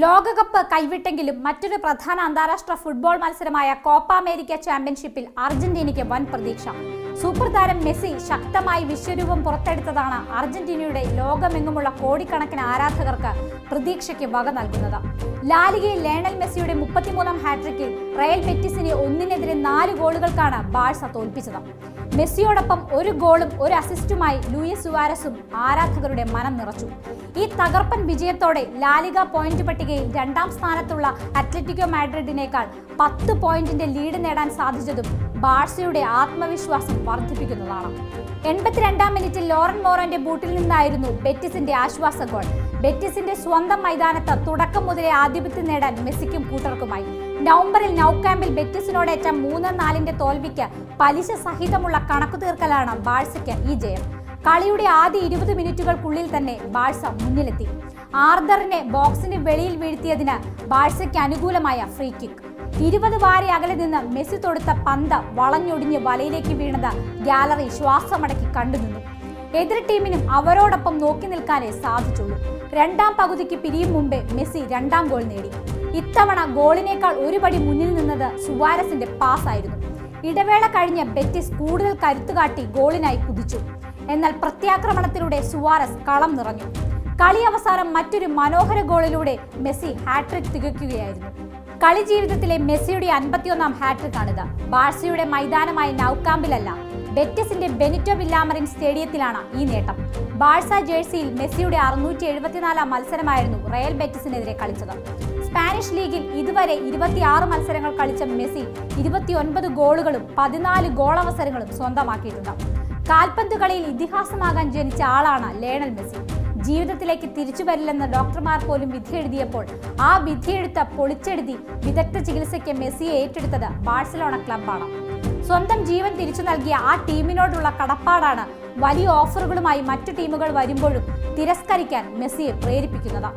ലോകകപ്പ് കൈവിട്ടെങ്കിലും മറ്റൊരു പ്രധാന അന്താരാഷ്ട്ര ഫുട്ബോൾ മത്സരമായ കോപ്പ അമേരിക്ക ചാമ്പ്യൻഷിപ്പിൽ അർജന്റീനയ്ക്ക് വൻ പ്രതീക്ഷ. സൂപ്പർ താരം മെസ്സി ശക്തമായി വിശ്വരൂപം പുറത്തെടുത്തതാണ് അർജന്റീനയുടെ ലോകമെങ്ങുമുള്ള കോടിക്കണക്കിന് ആരാധകർക്ക് പ്രതീക്ഷയ്ക്ക് വക നൽകുന്നത്. ലാലികയിൽ ലേണൽ മെസ്സിയുടെ മുപ്പത്തിമൂന്നാം ഹാട്രിക്കിൽ റയൽ ബെറ്റിസിനെ ഒന്നിനെതിരെ നാല് ഗോളുകൾക്കാണ് ബാഴ്സ തോൽപ്പിച്ചത്. മെസ്സിയോടൊപ്പം ഒരു ഗോളും ഒരു അസിസ്റ്റുമായി ലൂയിസ് സുവാരസും ആരാധകരുടെ മനം നിറച്ചു. ഈ തകർപ്പൻ വിജയത്തോടെ ലാലിക പോയിന്റ് പട്ടികയിൽ രണ്ടാം സ്ഥാനത്തുള്ള അത്ലറ്റിക്കോ മാഡ്രിഡിനേക്കാൾ പത്ത് പോയിന്റിന്റെ ലീഡ് നേടാൻ സാധിച്ചതും ബാഴ്സയുടെ ആത്മവിശ്വാസം വർദ്ധിപ്പിക്കുന്നതാണ്. എൺപത്തിരണ്ടാം മിനിറ്റിൽ ലോറൻ മോറോന്റെ ബൂട്ടിൽ നിന്നായിരുന്നു ബെറ്റിസിന്റെ ആശ്വാസ ഗോൾ. ബെറ്റിസിന്റെ സ്വന്തം മൈതാനത്ത് തുടക്കം മുതലേ ആധിപത്യം നേടാൻ മെസ്സിക്കും കൂട്ടർക്കുമായി. നവംബറിൽ നൌക്കാമ്പിൽ ബെറ്റിസിനോടേറ്റ മൂന്ന് നാലിന്റെ തോൽവിക്ക് പലിശ സഹിതമുള്ള കണക്കു തീർക്കലാണ് ബാഴ്സയ്ക്ക് ഈ ജയം. കളിയുടെ ആദ്യ ഇരുപത് മിനിറ്റുകൾക്കുള്ളിൽ തന്നെ ബാഴ്സ മുന്നിലെത്തി. ആർദറിനെ ബോക്സിന് വെളിയിൽ വീഴ്ത്തിയതിന് ബാഴ്സയ്ക്ക് അനുകൂലമായ ഫ്രീ കിക്ക്. ഇരുപത് വാരി അകലെ നിന്ന് മെസ്സി തൊടുത്ത പന്ത് വളഞ്ഞൊടിഞ്ഞ് വലയിലേക്ക് വീണത് ഗാലറി ശ്വാസമടക്കി കണ്ടുനിന്നു. എതിർ ടീമിനും അവരോടൊപ്പം നോക്കി നിൽക്കാനേ സാധിച്ചുള്ളൂ. രണ്ടാം പകുതിക്ക് പിരിയും മുമ്പേ മെസ്സി രണ്ടാം ഗോൾ നേടി. ഇത്തവണ ഗോളിനേക്കാൾ ഒരുപടി മുന്നിൽ നിന്നത് സുവാരസിന്റെ പാസ് ആയിരുന്നു ഇടവേള കഴിഞ്ഞ ബെറ്റിസ് കൂടുതൽ കരുത്തുകാട്ടി ഗോളിനായി കുതിച്ചു. എന്നാൽ പ്രത്യാക്രമണത്തിലൂടെ സുവാരസ് കളം നിറഞ്ഞു. കളി അവസാനം മറ്റൊരു മനോഹര ഗോളിലൂടെ മെസ്സി ഹാട്രിക് തികയ്ക്കുകയായിരുന്നു. കളി ജീവിതത്തിലെ മെസ്സിയുടെ അൻപത്തിയൊന്നാം ഹാട്രിക് ആണിത് ബാഴ്സയുടെ മൈതാനമായ നൌക്കാമ്പിലല്ല ബെറ്റിസിന്റെ ബെനിറ്റോ വില്ലാമറിൻ സ്റ്റേഡിയത്തിലാണ് ഈ നേട്ടം. ബാഴ്സ ജേഴ്സിയിൽ മെസ്സിയുടെ അറുന്നൂറ്റി എഴുപത്തിനാലാം മത്സരമായിരുന്നു റയൽ ബെറ്റസിനെതിരെ കളിച്ചത്. സ്പാനിഷ് ലീഗിൽ ഇതുവരെ ഇരുപത്തിയാറ് മത്സരങ്ങൾ കളിച്ച മെസ്സി ഇരുപത്തിയൊൻപത് ഗോളുകളും പതിനാല് ഗോളവസരങ്ങളും സ്വന്തമാക്കിയിട്ടുണ്ട്. കാൽപന്ത് കളിയിൽ ഇതിഹാസമാകാൻ ജനിച്ച ആളാണ് ലേണൽ മെസ്സി. ജീവിതത്തിലേക്ക് തിരിച്ചു വരില്ലെന്ന് ഡോക്ടർമാർ പോലും വിധിയെഴുതിയപ്പോൾ ആ വിധിയെഴുത്ത പൊളിച്ചെഴുതി വിദഗ്ധ ചികിത്സയ്ക്ക് മെസ്സിയെ ഏറ്റെടുത്തത് ബാഴ്സലോണ ക്ലബ്ബാണ്. സ്വന്തം ജീവൻ തിരിച്ചു നൽകിയ ആ ടീമിനോടുള്ള കടപ്പാടാണ് വലിയ ഓഫറുകളുമായി മറ്റു ടീമുകൾ വരുമ്പോഴും തിരസ്കരിക്കാൻ മെസ്സിയെ പ്രേരിപ്പിക്കുന്നത്.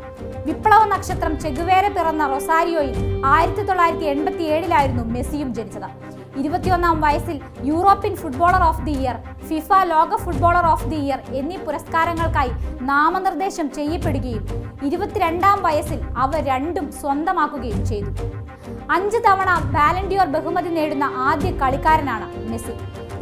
വിപ്ലവ നക്ഷത്രം ചെഗുവേര പിറന്ന റൊസാരിയോയിൽ ആയിരത്തി തൊള്ളായിരത്തി എൺപത്തി ഏഴിലായിരുന്നു മെസ്സിയും ജനിച്ചത്. ഇരുപത്തിയൊന്നാം വയസ്സിൽ European footballer of the year FIFA ലോക ഫുട്ബോളർ ഓഫ് ദി ഇയർ എന്നീ പുരസ്കാരങ്ങൾക്കായി നാമനിർദ്ദേശം ചെയ്യപ്പെടുകയും ഇരുപത്തിരണ്ടാം വയസ്സിൽ അവ രണ്ടും സ്വന്തമാക്കുകയും ചെയ്തു. അഞ്ച് തവണ ബാലൻഡിയോർ ബഹുമതി നേടുന്ന ആദ്യ കളിക്കാരനാണ് മെസ്സി.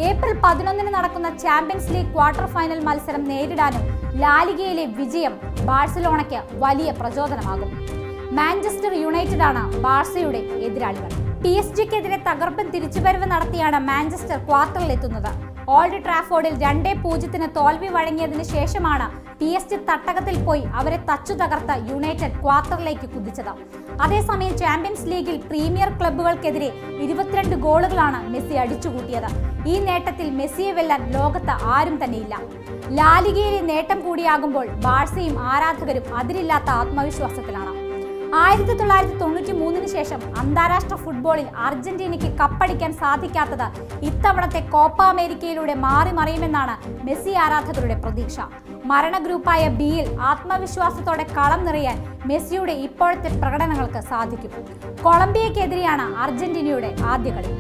ഏപ്രിൽ പതിനൊന്നിന് നടക്കുന്ന ചാമ്പ്യൻസ് ലീഗ് ക്വാർട്ടർ ഫൈനൽ മത്സരം നേരിടാനും ലാലിഗയിലെ വിജയം ബാഴ്സലോണയ്ക്ക് വലിയ പ്രചോദനമാകും. മാഞ്ചസ്റ്റർ യുണൈറ്റഡ് ആണ് ബാഴ്സയുടെ എതിരാളികൾ. പി എസ് ജിക്കെതിരെ തകർപ്പൻ തിരിച്ചുവരവ് നടത്തിയാണ് മാഞ്ചസ്റ്റർ ക്വാർട്ടറിലെത്തുന്നത്. ഓൾഡ് ട്രാഫോർഡിൽ രണ്ടേ പൂജ്യത്തിന് തോൽവി വഴങ്ങിയതിന് ശേഷമാണ് പി എസ് ജി തട്ടകത്തിൽ പോയി അവരെ തച്ചു തകർത്ത യുണൈറ്റഡ് ക്വാർട്ടറിലേക്ക് കുതിച്ചത്. അതേസമയം ചാമ്പ്യൻസ് ലീഗിൽ പ്രീമിയർ ക്ലബ്ബുകൾക്കെതിരെ ഇരുപത്തിരണ്ട് ഗോളുകളാണ് മെസ്സി അടിച്ചുകൂട്ടിയത്. ഈ നേട്ടത്തിൽ മെസ്സിയെ വെല്ലാൻ ലോകത്ത് ആരും തന്നെയില്ല. ലാലിഗയിലെ നേട്ടം കൂടിയാകുമ്പോൾ ബാഴ്സയും ആരാധകരും അതിരില്ലാത്ത ആത്മവിശ്വാസത്തിലാണ്. ആയിരത്തി തൊള്ളായിരത്തി തൊണ്ണൂറ്റി മൂന്നിന് ശേഷം അന്താരാഷ്ട്ര ഫുട്ബോളിൽ അർജന്റീനയ്ക്ക് കപ്പടിക്കാൻ സാധിക്കാത്തത് ഇത്തവണത്തെ കോപ്പ അമേരിക്കയിലൂടെ മാറി മറിയുമെന്നാണ് മെസ്സി ആരാധകരുടെ പ്രതീക്ഷ. മരണ ഗ്രൂപ്പായ ബിയിൽ ആത്മവിശ്വാസത്തോടെ കളം നിറയാൻ മെസ്സിയുടെ ഇപ്പോഴത്തെ പ്രകടനങ്ങൾക്ക് സാധിക്കും. കൊളംബിയക്കെതിരെയാണ് അർജന്റീനയുടെ ആദ്യ കളി.